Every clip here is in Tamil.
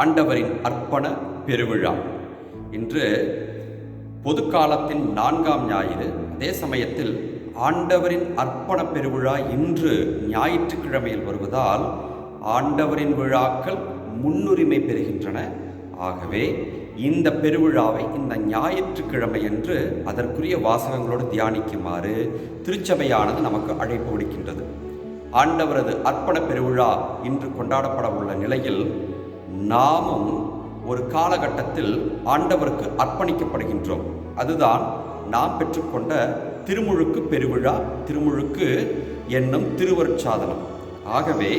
ஆண்டவரின் அர்ப்பண பெருவிழா. இன்று பொது காலத்தின் நான்காம் ஞாயிறு. அதே சமயத்தில் ஆண்டவரின் அர்ப்பண பெருவிழா இன்று ஞாயிற்றுக்கிழமையில் வருவதால் ஆண்டவரின் விழாக்கள் முன்னுரிமை பெறுகின்றன. ஆகவே இந்த பெருவிழாவை இந்த ஞாயிற்றுக்கிழமையன்று அதற்குரிய வாசகங்களோடு தியானிக்குமாறு திருச்சபையானது நமக்கு அழைப்பு விடுக்கின்றது. ஆண்டவரது அர்ப்பண பெருவிழா இன்று கொண்டாடப்பட உள்ள நிலையில் நாமும் ஒரு காலகட்டத்தில் ஆண்டவருக்கு அர்ப்பணிக்கப்படுகின்றோம். அதுதான் நாம் பெற்றுக்கொண்ட திருமுழுக்கு பெருவிழா திருமுழுக்கு என்னும் திருவருட்சாதனம். ஆகவே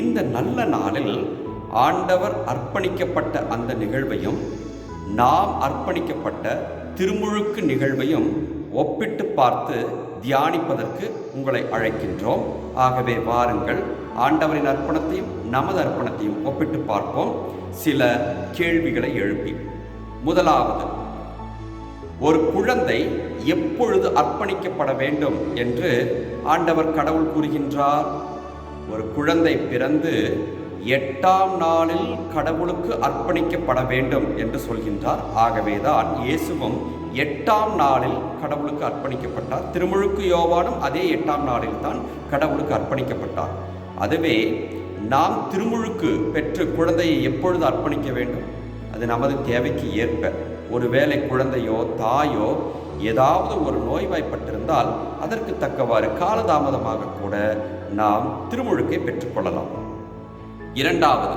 இந்த நல்ல நாளில் ஆண்டவர் அர்ப்பணிக்கப்பட்ட அந்த நிகழ்வையும் நாம் அர்ப்பணிக்கப்பட்ட திருமுழுக்கு நிகழ்வையும் ஒப்பிட்டு பார்த்து தியானிப்பதற்கு உங்களை அழைக்கின்றோம். ஆகவே வாருங்கள் ஆண்டவரின் அர்ப்பணத்தையும் நமது அர்ப்பணத்தையும் ஒப்பிட்டு பார்ப்போம். சில கேள்விகளை எழுப்பி. முதலாவது ஒரு குழந்தை எப்பொழுது அர்ப்பணிக்கப்பட வேண்டும் என்று ஆண்டவர் கடவுள் கூறுகின்றார்? ஒரு குழந்தை பிறந்து எட்டாம் நாளில் கடவுளுக்கு அர்ப்பணிக்கப்பட வேண்டும் என்று சொல்கின்றார். ஆகவேதான் இயேசுவும் எட்டாம் நாளில் கடவுளுக்கு அர்ப்பணிக்கப்பட்டார். திருமுழுக்கு யோவானும் அதே எட்டாம் நாளில் தான் கடவுளுக்கு அர்ப்பணிக்கப்பட்டார். அதுவே நாம் திருமுழுக்கு பெற்று குழந்தையை எப்பொழுது அர்ப்பணிக்க வேண்டும்? அது நமது தேவைக்கு ஏற்ப. ஒருவேளை குழந்தையோ தாயோ ஏதாவது ஒரு நோய்வாய்ப்பட்டிருந்தால் அதற்கு தக்கவாறு காலதாமதமாக கூட நாம் திருமுழுக்கை பெற்றுக்கொள்ளலாம். இரண்டாவது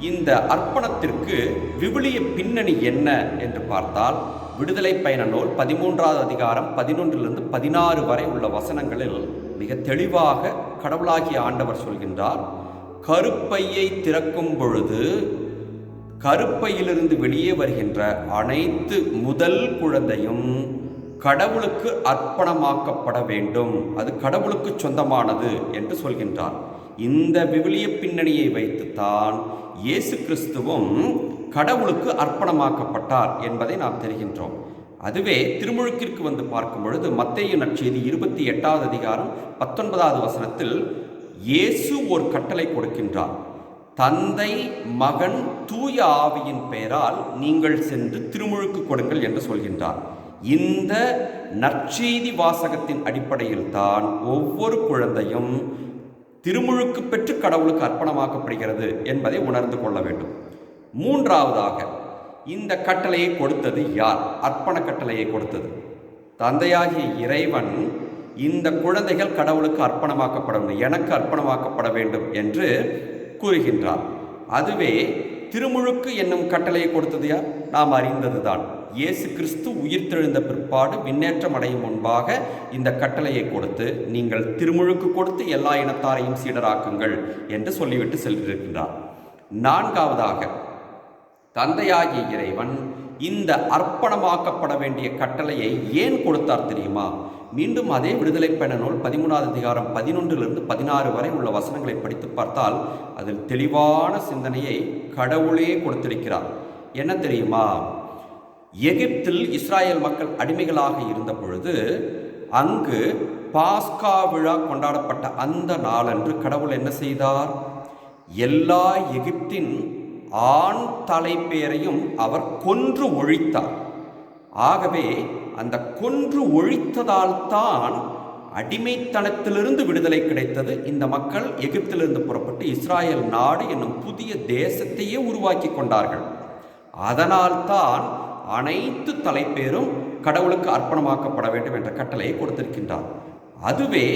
இந்த அர்ப்பணத்திற்கு விவிலிய பின்னணி என்ன என்று பார்த்தால் விடுதலை பயண நூல் பதிமூன்றாவது அதிகாரம் பதினொன்றிலிருந்து பதினாறு வரை உள்ள வசனங்களில் மிக தெளிவாக கடவுளாகிய ஆண்டவர் சொல்கின்றார் கருப்பையை திறக்கும் பொழுது கருப்பையிலிருந்து வெளியே வருகின்ற அனைத்து முதல் குழந்தையும் கடவுளுக்கு அர்ப்பணமாக்கப்பட வேண்டும். அது கடவுளுக்கு சொந்தமானது என்று சொல்கின்றார். இந்த விவிலிய பின்னணியை வைத்துத்தான் இயேசு கிறிஸ்துவும் கடவுளுக்கு அர்ப்பணமாக்கப்பட்டார் என்பதை நாம் தெரிகின்றோம். அதுவே திருமுழுக்கிற்கு வந்து பார்க்கும் பொழுது மத்திய நற்செய்தி இருபத்தி எட்டாவது அதிகாரம் பத்தொன்பதாவது வசனத்தில் இயேசு ஒரு கட்டளை கொடுக்கின்றார். தந்தை மகன் தூய ஆவியின் பெயரால் நீங்கள் சென்று திருமுழுக்கு கொடுங்கள் என்று சொல்கின்றார். இந்த நற்செய்தி வாசகத்தின் அடிப்படையில் தான் ஒவ்வொரு குழந்தையும் திருமுழுக்கு பெற்று கடவுளுக்கு அர்ப்பணமாக்கப்படுகிறது என்பதை உணர்ந்து கொள்ள வேண்டும். மூன்றாவதாக இந்த கட்டளையை கொடுத்தது யார்? அர்ப்பண கட்டளையை கொடுத்தது. தந்தையாகிய இறைவன் இந்த குழந்தைகள் கடவுளுக்கு அர்ப்பணமாக்கப்பட வேண்டும் எனக்கு அர்ப்பணமாக்கப்பட வேண்டும் என்று கூறுகின்றார். அதுவே திருமுழுக்கு என்னும் கட்டளையை கொடுத்தது யார்? நாம் அறிந்ததுதான். இயேசு கிறிஸ்து உயிர்த்தெழுந்த பிற்பாடு விண்ணேற்றம் அடையும் முன்பாக இந்த கட்டளையை கொடுத்து நீங்கள் திருமுழுக்கு கொடுத்து எல்லா இனத்தாரையும் சீடராக்குங்கள் என்று சொல்லிவிட்டு சென்றிருக்கின்றார். நான்காவதாக தந்தையாகிய இறைவன் இந்த அர்ப்பணமாக்கப்பட வேண்டிய கட்டளையை ஏன் கொடுத்தார் தெரியுமா? மீண்டும் அதே விடுதலை பயண நூல் பதிமூணாவது அதிகாரம் பதினொன்றிலிருந்து பதினாறு வரை உள்ள வசனங்களை படித்து பார்த்தால் அதில் தெளிவான சிந்தனையை கடவுளே கொடுத்திருக்கிறார். என்ன தெரியுமா? எகிப்தில் இஸ்ராயல் மக்கள் அடிமைகளாக இருந்த பொழுது அங்கு பாஸ்கா விழா கொண்டாடப்பட்ட அந்த நாளன்று கடவுள் என்ன செய்தார்? எல்லா எகிப்தின் ஆண் தலைப்பேரையும் அவர் கொன்று ஒழித்தார். ஆகவே அந்த கொன்று ஒழித்ததால் தான் அடிமைத்தனத்திலிருந்து விடுதலை கிடைத்தது. இந்த மக்கள் எகிப்திலிருந்து புறப்பட்டு இஸ்ராயல் நாடு என்னும் புதிய தேசத்தையே உருவாக்கி கொண்டார்கள். அதனால்தான் அனைத்து தலைப்பேரும் கடவுளுக்கு அர்ப்பணமாக்கப்பட வேண்டும் என்ற கட்டளையை கொடுத்திருக்கின்றார். அதுவே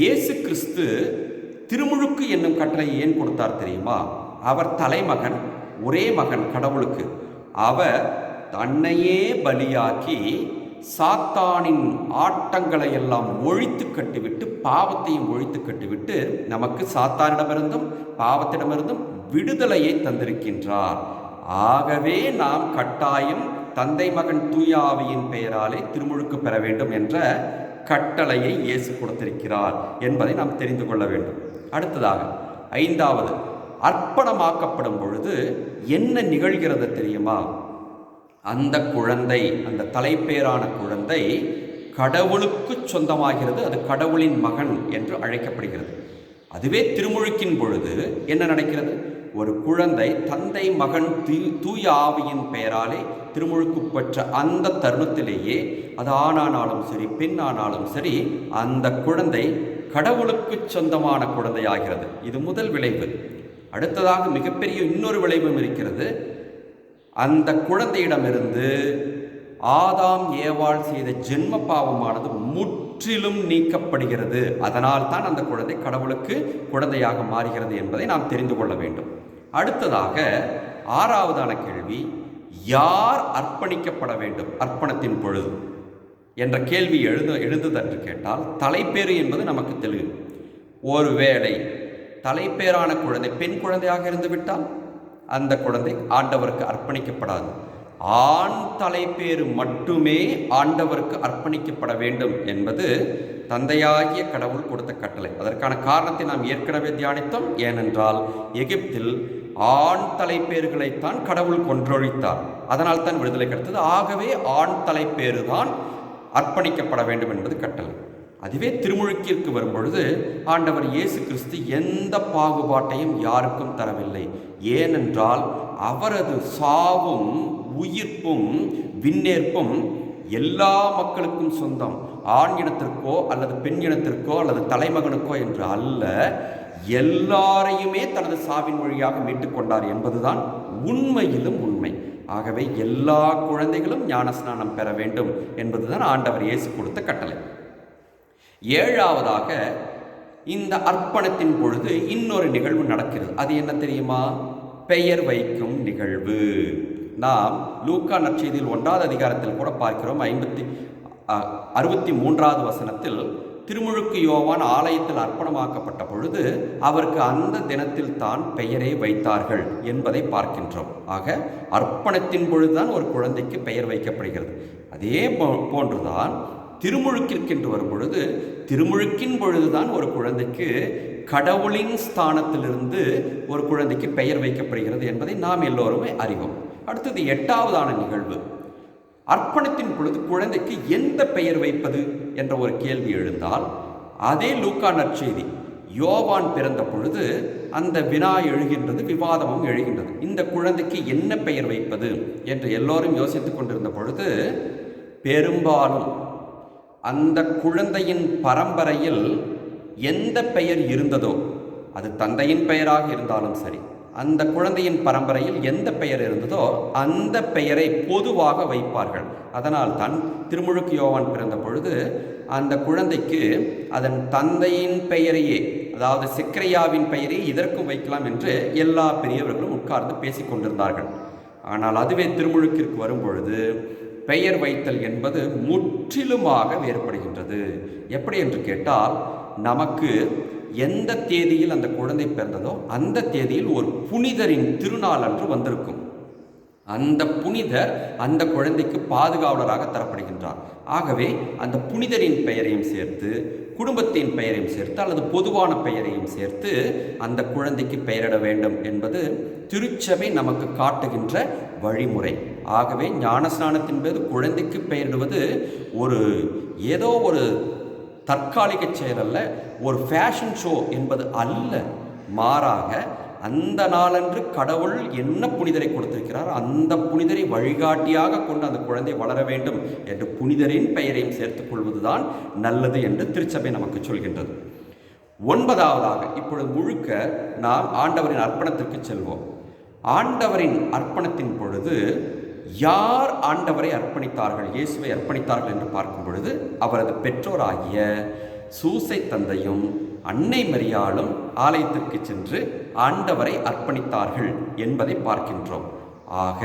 இயேசு கிறிஸ்து திருமுழுக்கு என்னும் கட்டளையை ஏன் கொடுத்தார் தெரியுமா? அவர் தலைமகன் ஒரே மகன் கடவுளுக்கு. அவர் தன்னையே பலியாக்கி சாத்தானின் ஆட்டங்களை எல்லாம் ஒழித்து கட்டிவிட்டு பாவத்தையும் ஒழித்து கட்டிவிட்டு நமக்கு சாத்தானிடமிருந்தும் பாவத்திடமிருந்தும் விடுதலையை தந்திருக்கின்றார். ஆகவே நாம் கட்டாயம் தந்தை மகன் தூயாவியின் பெயராலே திருமுழுக்கு பெற வேண்டும் என்ற கட்டளையை இயேசு கொடுத்திருக்கிறார் என்பதை நாம் தெரிந்து கொள்ள வேண்டும். அடுத்ததாக ஐந்தாவது அர்ப்பணமாக்கப்படும் பொழுது என்ன நிகழ்கிறது தெரியுமா? அந்த குழந்தை அந்த தலைப்பேரான குழந்தை கடவுளுக்கு சொந்தமாகிறது அது கடவுளின் மகன் என்று அழைக்கப்படுகிறது. அதுவே திருமுழுக்கின் பொழுது என்ன நடக்கிறது? ஒரு குழந்தை தந்தை மகன் தூ தூய ஆவியின் பெயராலே திருமுழுக்கு பெற்ற அந்த தருணத்திலேயே அது ஆணானாலும் சரி பெண்ணானாலும் சரி அந்த குழந்தை கடவுளுக்கு சொந்தமான குழந்தையாகிறது. இது முதல் விளைவு. அடுத்ததாக மிகப்பெரிய இன்னொரு விளைவும் இருக்கிறது. அந்த குழந்தையிடமிருந்து ஆதாம் ஏவாள் செய்த ஜென்ம பாவமானது முற்றிலும் நீக்கப்படுகிறது. அதனால் தான் அந்த குழந்தை கடவுளுக்கு குழந்தையாக மாறுகிறது என்பதை நாம் தெரிந்து கொள்ள வேண்டும். அடுத்ததாக ஆறாவதான கேள்வி யார் அர்ப்பணிக்கப்பட வேண்டும் அர்ப்பணத்தின் பொழுது? என்ற கேள்வி எழுந்த எழுந்தது என்று கேட்டால் தலைப்பேறு என்பது நமக்கு தெரியும் ஒருவேளை தலைப்பேரான குழந்தை பெண் குழந்தையாக இருந்துவிட்டால் அந்த குழந்தை ஆண்டவருக்கு அர்ப்பணிக்கப்படாது. ஆண் தலைப்பேறு மட்டுமே ஆண்டவருக்கு அர்ப்பணிக்கப்பட வேண்டும் என்பது தந்தையாகிய கடவுள் கொடுத்த கட்டளை. அதற்கான காரணத்தை நாம் ஏற்கனவே தியானித்தோம். ஏனென்றால் எகிப்தில் ஆண் தலைப்பேறுகளைத்தான் கடவுள் கொன்றொழித்தார். அதனால் தான் விடுதலை கிடைத்தது. ஆகவே ஆண் தலைப்பேறு தான் அர்ப்பணிக்கப்பட வேண்டும் என்பது கட்டளை. அதுவே திருமுழுக்கிற்கு வரும்பொழுது ஆண்டவர் இயேசு கிறிஸ்து எந்த பாகுபாட்டையும் யாருக்கும் தரவில்லை. ஏனென்றால் அவரது சாவும் உயிர்ப்பும் விண்ணேற்பும் எல்லா மக்களுக்கும் சொந்தம். ஆண் இனத்திற்கோ அல்லது பெண் இனத்திற்கோ அல்லது தலைமகனுக்கோ என்று அல்ல எல்லாரையுமே தனது சாவின் மொழியாக மீட்டுக்கொண்டார் என்பதுதான் உண்மையிலும் உண்மை. ஆகவே எல்லா குழந்தைகளும் ஞானஸ்நானம் பெற வேண்டும் என்பதுதான் ஆண்டவர் இயேசு கொடுத்த கட்டளை. ஏழாவதாக இந்த அர்ப்பணத்தின் பொழுது இன்னொரு நிகழ்வு நடக்கிறது. அது என்ன தெரியுமா? பெயர் வைக்கும் நிகழ்வு. நாம் லூக்கா நற்செய்தியில் ஒன்றாவது அதிகாரத்தில் கூட பார்க்கிறோம். ஐம்பத்தி அறுபத்தி மூன்றாவது வசனத்தில் திருமுழுக்கு யோவான் ஆலயத்தில் அர்ப்பணமாக்கப்பட்ட பொழுது அவருக்கு அந்த தினத்தில் தான் பெயரை வைத்தார்கள் என்பதை பார்க்கின்றோம். ஆக அர்ப்பணத்தின் பொழுதுதான் ஒரு குழந்தைக்கு பெயர் வைக்கப்படுகிறது. அதே போ- போன்றுதான் திருமுழுக்கிற்கென்று வரும் பொழுது திருமுழுக்கின் பொழுதுதான் ஒரு குழந்தைக்கு கடவுளின் ஸ்தானத்திலிருந்து ஒரு குழந்தைக்கு பெயர் வைக்கப்படுகிறது என்பதை நாம் எல்லோருமே அறிவோம். அடுத்தது எட்டாவதான நிகழ்வு. அர்ப்பணத்தின் பொழுது குழந்தைக்கு எந்த பெயர் வைப்பது என்ற ஒரு கேள்வி எழுந்தால் அதே லூக்கா நற்செய்தி. யோவான் பிறந்த பொழுது அந்த வினா எழுகின்றது விவாதமும் எழுகின்றது. இந்த குழந்தைக்கு என்ன பெயர் வைப்பது என்று எல்லோரும் யோசித்துக் கொண்டிருந்த பொழுது பெரும்பாலும் அந்த குழந்தையின் பரம்பரையில் எந்த பெயர் இருந்ததோ அது தந்தையின் பெயராக இருந்தாலும் சரி அந்த குழந்தையின் பரம்பரையில் எந்த பெயர் இருந்ததோ அந்த பெயரை பொதுவாக வைப்பார்கள். அதனால் தான் திருமுழுக்கு யோவான் பிறந்த பொழுது அந்த குழந்தைக்கு அதன் தந்தையின் பெயரையே அதாவது சிக்கரையாவின் பெயரை இதற்கும் வைக்கலாம் என்று எல்லா பெரியவர்களும் உட்கார்ந்து பேசிக் கொண்டிருந்தார்கள் ஆனால் அதுவே திருமுழுக்கிற்கு வரும்பொழுது பெயர் வைத்தல் என்பது முற்றிலுமாக வேறுபடுகின்றது. எப்படி என்று கேட்டால் நமக்கு எந்த தேதியில் அந்த குழந்தை பிறந்ததோ அந்த தேதியில் ஒரு புனிதரின் திருநாள் அன்று வந்திருக்கும். அந்த புனிதர் அந்த குழந்தைக்கு பாதுகாவலராக தரப்படுகின்றார். ஆகவே அந்த புனிதரின் பெயரையும் சேர்த்து குடும்பத்தின் பெயரையும் சேர்த்து அல்லது பொதுவான பெயரையும் சேர்த்து அந்த குழந்தைக்கு பெயரிட வேண்டும் என்பது திருச்சபை நமக்கு காட்டுகின்ற வழிமுறை. ஆகவே ஞானஸ்நானத்தின் போது குழந்தைக்கு பெயரிடுவது ஒரு ஏதோ ஒரு தற்காலிக செயலல்ல ஒரு ஃபேஷன் ஷோ என்பது அல்ல. மாறாக அந்த நாளன்று கடவுள் என்ன புனிதரை கொடுத்திருக்கிறார் அந்த புனிதரை வழிகாட்டியாக கொண்டு அந்த குழந்தை வளர வேண்டும் என்று புனிதரின் பெயரையும் சேர்த்துக் கொள்வதுதான் நல்லது என்று திருச்சபை நமக்கு சொல்கின்றது. ஒன்பதாவதாக இப்பொழுது முழுக்க நாம் ஆண்டவரின் அர்ப்பணத்திற்கு செல்வோம். ஆண்டவரின் அர்ப்பணத்தின் பொழுது யார் ஆண்டவரை அர்ப்பணித்தார்கள் இயேசுவை அர்ப்பணித்தார்கள் என்று பார்க்கும் பொழுது அவரது பெற்றோராகிய சூசை தந்தையும் அன்னை மரியாளும் ஆலயத்திற்கு சென்று ஆண்டவரை அர்ப்பணித்தார்கள் என்பதை பார்க்கின்றோம். ஆக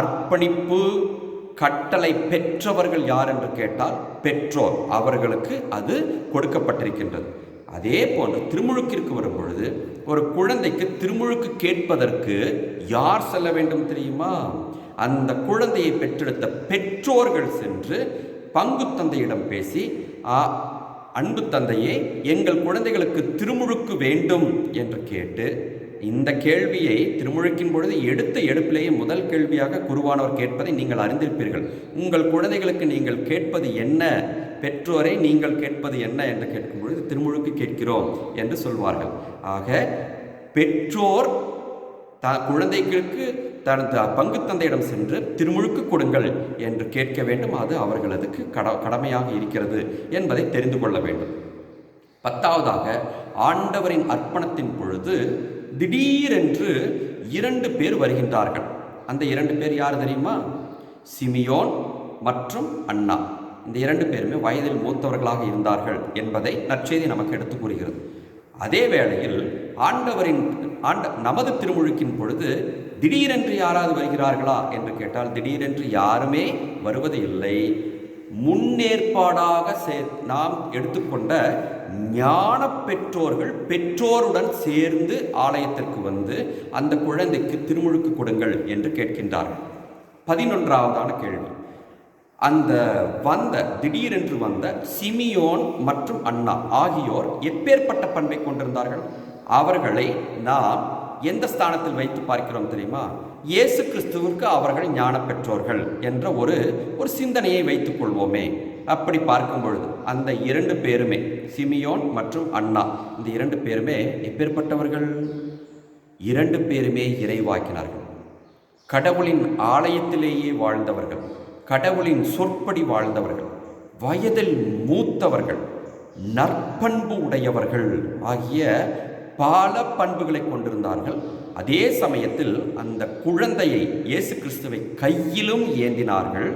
அர்ப்பணிப்பு கட்டளை பெற்றவர்கள் யார் என்று கேட்டால் பெற்றோர். அவர்களுக்கு அது கொடுக்கப்பட்டிருக்கின்றது. அதே போன்று திருமுழுக்கிற்கு வரும் பொழுது ஒரு குழந்தைக்கு திருமுழுக்கு கேட்பதற்கு யார் செல்ல வேண்டும் தெரியுமா? அந்த குழந்தையை பெற்றெடுத்த பெற்றோர்கள் சென்று பங்கு தந்தையிடம் பேசி அன்பு தந்தையே எங்கள் குழந்தைகளுக்கு திருமுழுக்கு வேண்டும் என்று கேட்டு இந்த கேள்வியை திருமுழுக்கின் பொழுது எடுத்த எடுப்பிலேயே முதல் கேள்வியாக குருவானவர் கேட்பதை நீங்கள் அறிந்திருப்பீர்கள். உங்கள் குழந்தைகளுக்கு நீங்கள் கேட்பது என்ன? பெற்றோரை நீங்கள் கேட்பது என்ன? என்று கேட்கும் பொழுது திருமுழுக்கு கேட்கிறோம் என்று சொல்வார்கள். ஆக பெற்றோர் த குழந்தைகளுக்கு தனது பங்கு தந்தையிடம் சென்று திருமுழுக்கு கொடுங்கள் என்று கேட்க வேண்டும். அது அவர்களதுக்கு கட கடமையாக இருக்கிறது என்பதை தெரிந்து கொள்ள வேண்டும். பத்தாவதாக ஆண்டவரின் அர்ப்பணத்தின் பொழுது திடீரென்று இரண்டு பேர் வருகின்றார்கள். அந்த இரண்டு பேர் யார் தெரியுமா? சிமியோன் மற்றும் அண்ணா. இந்த இரண்டு பேருமே வயதில் மூத்தவர்களாக இருந்தார்கள் என்பதை நற்செய்தி நமக்கு எடுத்து கூறுகிறது. அதே வேளையில் ஆண்டவரின் ஆண்ட நமது திருமுழுக்கின் பொழுது திடீரென்று யாராவது வருகிறார்களா என்று கேட்டால் திடீரென்று யாருமே வருவது இல்லை. முன்னேற்பாடாக சே நாம் எடுத்துக்கொண்ட ஞான பெற்றோர்கள் பெற்றோருடன் சேர்ந்து ஆலயத்திற்கு வந்து அந்த குழந்தைக்கு திருமுழுக்கு கொடுங்கள் என்று கேட்கின்றார்கள். பதினொன்றாவதான கேள்வி. அந்த வந்த திடீரென்று வந்த சிமியோன் மற்றும் அண்ணா ஆகியோர் எப்பேற்பட்ட பண்பை கொண்டிருந்தார்கள்? அவர்களை நாம் எந்த ஸ்தானத்தில் வைத்து பார்க்கிறோம் தெரியுமா? இயேசு கிறிஸ்துவிற்கு அவர்கள் ஞான பெற்றோர்கள் என்ற ஒரு ஒரு சிந்தனையை வைத்துக் கொள்வோமே. அப்படி பார்க்கும் பொழுது அந்த இரண்டு பேருமே சிமியோன் மற்றும் அண்ணா இந்த இரண்டு பேருமே எப்பேற்பட்டவர்கள்? இரண்டு பேருமே இறைவாக்கினார்கள். கடவுளின் ஆலயத்திலேயே வாழ்ந்தவர்கள் கடவுளின் சொற்படி வாழ்ந்தவர்கள் வயதில் மூத்தவர்கள் நற்பண்பு உடையவர்கள் ஆகிய பல பண்புகளை கொண்டிருந்தார்கள். அதே சமயத்தில் அந்த குழந்தையை இயேசு கிறிஸ்துவை கையிலும் ஏந்தினார்கள்.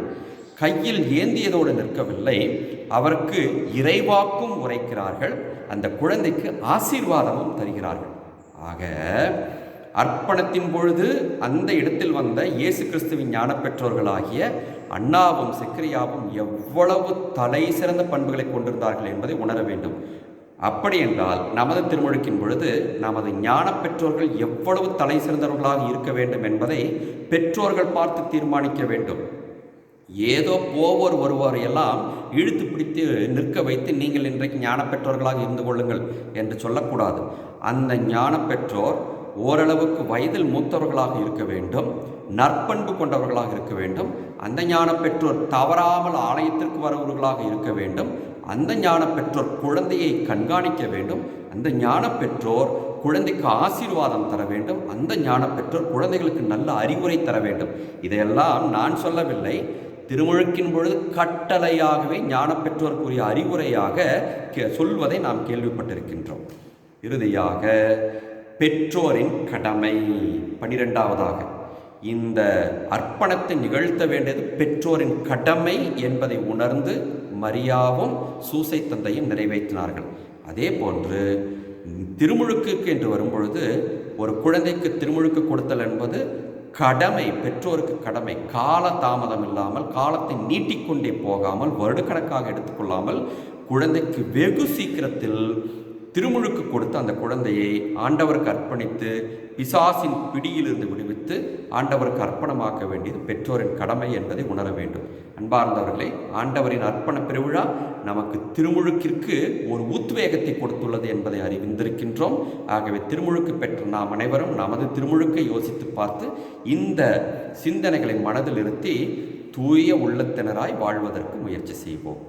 கையில் ஏந்தியதோடு நிற்கவில்லை. அவருக்கு இறைவாக்கும் உரைக்கிறார்கள். அந்த குழந்தைக்கு ஆசீர்வாதமும் தருகிறார்கள். ஆக அர்ப்பணத்தின் பொழுது அந்த இடத்தில் வந்த இயேசு கிறிஸ்துவின் ஞான பெற்றோர்களாகிய அண்ணாவும் சிக்ரியாவும் எவ்வளவு தலை சிறந்த பண்புகளை கொண்டிருந்தார்கள் என்பதை உணர வேண்டும். அப்படி என்றால் நமது திருமுழுக்கின் பொழுது நமது ஞான பெற்றோர்கள் எவ்வளவு தலை சிறந்தவர்களாக இருக்க வேண்டும் என்பதை பெற்றோர்கள் பார்த்து தீர்மானிக்க வேண்டும். ஏதோ போவோர் ஒருவர் எல்லாம் இழுத்து பிடித்து நிற்க வைத்து நீங்கள் இன்றைக்கு ஞான பெற்றோர்களாக இருந்து கொள்ளுங்கள் என்று சொல்லக்கூடாது. அந்த ஞான பெற்றோர் ஓரளவுக்கு வயதில் மூத்தவர்களாக இருக்க வேண்டும் நற்பண்பு கொண்டவர்களாக இருக்க வேண்டும். அந்த ஞான பெற்றோர் தவறாமல் ஆலயத்திற்கு வருபவர்களாக இருக்க வேண்டும். அந்த ஞான பெற்றோர் குழந்தையை கண்காணிக்க வேண்டும். அந்த ஞான பெற்றோர் குழந்தைக்கு ஆசீர்வாதம் தர வேண்டும். அந்த ஞான பெற்றோர் குழந்தைகளுக்கு நல்ல அறிவுரை தர வேண்டும். இதையெல்லாம் நான் சொல்லவில்லை. திருமுழுக்கின் பொழுது கட்டளையாகவே ஞான பெற்றோருக்குரிய அறிவுரையாக கே- சொல்வதை நாம் கேள்விப்பட்டிருக்கின்றோம். இறுதியாக பெற்றோரின் கடமை. பனிரெண்டாவதாக இந்த அர்ப்பணத்தை நிகழ்த்த வேண்டியது பெற்றோரின் கடமை என்பதை உணர்ந்து மரியாவும் சூசை தந்தையும் நிறைவேற்றினார்கள். அதே போன்று திருமுழுக்குக்கு என்று வரும்பொழுது ஒரு குழந்தைக்கு திருமுழுக்கு கொடுத்தல் என்பது கடமை பெற்றோருக்கு கடமை. கால தாமதம் இல்லாமல் காலத்தை நீட்டிக்கொண்டே போகாமல் வருடக்கணக்காக எடுத்துக்கொள்ளாமல் குழந்தைக்கு வெகு சீக்கிரத்தில் திருமுழுக்கு கொடுத்து அந்த குழந்தையை ஆண்டவருக்கு அர்ப்பணித்து பிசாசின் பிடியிலிருந்து விடுவித்து ஆண்டவருக்கு அர்ப்பணமாக்க வேண்டியது பெற்றோரின் கடமை என்பதை உணர வேண்டும். அன்பார்ந்தவர்களே ஆண்டவரின் அர்ப்பண பெருவிழா நமக்கு திருமுழுக்கிற்கு ஒரு உத்வேகத்தை கொடுத்துள்ளது என்பதை அறிவிந்திருக்கின்றோம் ஆகவே திருமுழுக்கு பெற்ற நாம் அனைவரும் நமது திருமுழுக்கை யோசித்து பார்த்து இந்த சிந்தனைகளை மனதில் இருத்தி தூய உள்ளத்தினராய் வாழ்வதற்கு முயற்சி செய்வோம்.